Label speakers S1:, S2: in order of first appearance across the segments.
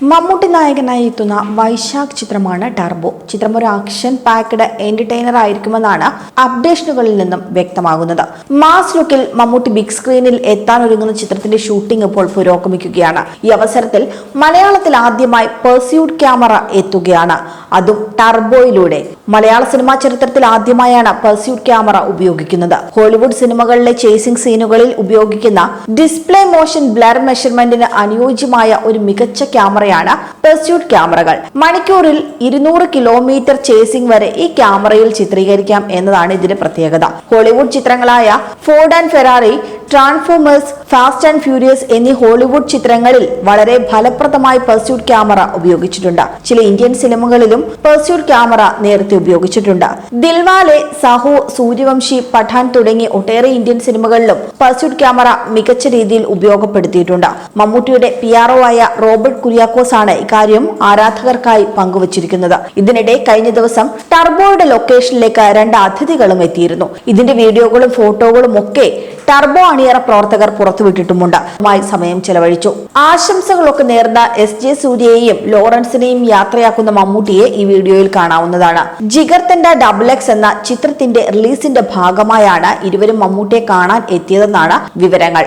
S1: മമ്മൂട്ടി നായകനായി എത്തുന്ന വൈശാഖ് ചിത്രമാണ് ടർബോ. ചിത്രം ഒരു ആക്ഷൻ പാക്കഡ് എന്റർടൈനർ ആയിരിക്കുമെന്നാണ് അപ്ഡേഷനുകളിൽ നിന്നും വ്യക്തമാകുന്നത്. മാസ് ലുക്കിൽ മമ്മൂട്ടി ബിഗ് സ്ക്രീനിൽ എത്താൻ ഒരുങ്ങുന്ന ചിത്രത്തിന്റെ ഷൂട്ടിംഗ് ഇപ്പോൾ പുരോഗമിക്കുകയാണ്. ഈ അവസരത്തിൽ മലയാളത്തിൽ ആദ്യമായി പെർസ്യൂഡ് ക്യാമറ എത്തുകയാണ്. അതും ടർബോയിലൂടെ. മലയാള സിനിമാ ചരിത്രത്തിൽ ആദ്യമായാണ് പെർസ്യൂട്ട് ക്യാമറ ഉപയോഗിക്കുന്നത്. ഹോളിവുഡ് സിനിമകളിലെ ചേസിംഗ് സീനുകളിൽ ഉപയോഗിക്കുന്ന ഡിസ്പ്ലേ മോഷൻ ബ്ലർ മെഷർമെന്റിന് അനുയോജ്യമായ ഒരു മികച്ച ക്യാമറയാണ് പെർസ്യൂട്ട് ക്യാമറകൾ. മണിക്കൂറിൽ ഇരുന്നൂറ് കിലോമീറ്റർ ചേസിംഗ് വരെ ഈ ക്യാമറയിൽ ചിത്രീകരിക്കാം എന്നതാണ് ഇതിന്റെ പ്രത്യേകത. Hollywood ചിത്രങ്ങളായ Ford and Ferrari Transformers Fast and Furious എന്നീ ഹോളിവുഡ് ചിത്രങ്ങളിൽ വളരെ ഫലപ്രദമായി പെർസ്യൂട്ട് ക്യാമറ ഉപയോഗിച്ചിട്ടുണ്ട്. ചില ഇന്ത്യൻ സിനിമകളിലും പെർസ്യൂട്ട് ക്യാമറ നേരത്തെ ഉപയോഗിച്ചിട്ടുണ്ട്. ദിൽവാലെ സാഹു സൂര്യവംശി പഠാൻ തുടങ്ങി ഒട്ടേറെ ഇന്ത്യൻ സിനിമകളിലും പെർസ്യൂട്ട് ക്യാമറ മികച്ച രീതിയിൽ ഉപയോഗപ്പെടുത്തിയിട്ടുണ്ട്. മമ്മൂട്ടിയുടെ പി ആർ ആയ റോബർട്ട് കുര്യാക്കോസ് ആണ് ഇക്കാര്യം ആരാധകർക്കായി പങ്കുവച്ചിരിക്കുന്നത്. ഇതിനിടെ കഴിഞ്ഞ ദിവസം ടർബോയുടെ ലൊക്കേഷനിലേക്ക് രണ്ട് അതിഥികളും എത്തിയിരുന്നു. ഇതിന്റെ വീഡിയോകളും ഫോട്ടോകളും ഒക്കെ ടർബോ അണിയറ പ്രവർത്തകർ പുറത്തുവിട്ടിട്ടുമുണ്ട്. മായി സമയം ചെലവഴിച്ചു. ആശംസകളൊക്കെ നേർന്ന എസ് ജെ സൂര്യയെയും ലോറൻസിനെയും യാത്രയാക്കുന്ന മമ്മൂട്ടിയെ ഈ വീഡിയോയിൽ കാണാവുന്നതാണ്. ജിഗർ ഡബിൾ എക്സ് എന്ന ചിത്രത്തിന്റെ റിലീസിന്റെ ഭാഗമായാണ് ഇരുവരും മമ്മൂട്ടിയെ കാണാൻ എത്തിയതെന്നാണ് വിവരങ്ങൾ.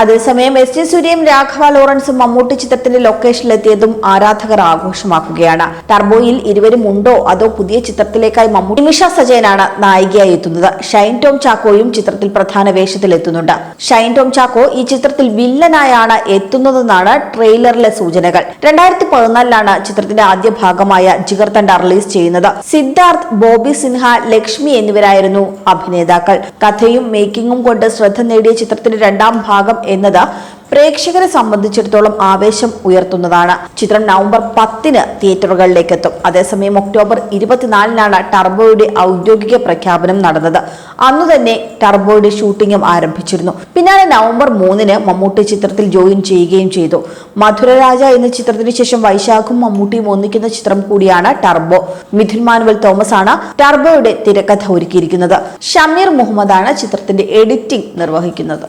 S1: അതേസമയം എസ് ജെ സൂര്യയും രാഘവ ലോറൻസും മമ്മൂട്ടി ചിത്രത്തിന്റെ ലൊക്കേഷനിലെത്തിയതും ആരാധകർ ആഘോഷമാക്കുകയാണ്. ടർബോയിൽ ഇരുവരും ഉണ്ടോ? അതോ പുതിയ ചിത്രത്തിലേക്കായി മമ്മൂട്ടി നിമിഷ സജയനാണ് നായികയായി എത്തുന്നത്. ഷൈൻ ടോം ചാക്കോയും ചിത്രത്തിൽ പ്രധാന വേഷത്തിൽ എത്തുന്നുണ്ട് ഷൈൻ ടോം ചാക്കോ ഈ ചിത്രത്തിൽ വില്ലനായാണ് എത്തുന്നതെന്നാണ് ട്രെയിലറിലെ സൂചനകൾ. രണ്ടായിരത്തി പതിനാലിലാണ് ചിത്രത്തിന്റെ ആദ്യ ഭാഗമായ ജിഗർ തണ്ട റിലീസ് ചെയ്യുന്നത്. സിദ്ധാർത്ഥ് ബോബി സിൻഹ ലക്ഷ്മി എന്നിവരായിരുന്നു അഭിനേതാക്കൾ. കഥയും മേക്കിംഗും കൊണ്ട് ശ്രദ്ധ നേടിയ ചിത്രത്തിന്റെ രണ്ടാം ഭാഗം എന്നത് പ്രേക്ഷകരെ സംബന്ധിച്ചിടത്തോളം ആവേശം ഉയർത്തുന്നതാണ്. ചിത്രം നവംബർ പത്തിന് തിയേറ്ററുകളിലേക്ക് എത്തും അതേസമയം ഒക്ടോബർ ഇരുപത്തിനാലിനാണ് ടർബോയുടെ ഔദ്യോഗിക പ്രഖ്യാപനം നടന്നത്. അന്നു തന്നെ ടർബോയുടെ ഷൂട്ടിംഗും ആരംഭിച്ചിരുന്നു. പിന്നാലെ നവംബർ മൂന്നിന് മമ്മൂട്ടി ചിത്രത്തിൽ ജോയിൻ ചെയ്യുകയും ചെയ്തു. മധുരരാജ എന്ന ചിത്രത്തിന് ശേഷം വൈശാഖും മമ്മൂട്ടിയും ഒന്നിക്കുന്ന ചിത്രം കൂടിയാണ് ടർബോ. മിഥുൻ മാനുവൽ തോമസ് ആണ് ടർബോയുടെ തിരക്കഥ ഒരുക്കിയിരിക്കുന്നത്. ഷമീർ മുഹമ്മദാണ് ചിത്രത്തിന്റെ എഡിറ്റിംഗ് നിർവഹിക്കുന്നത്.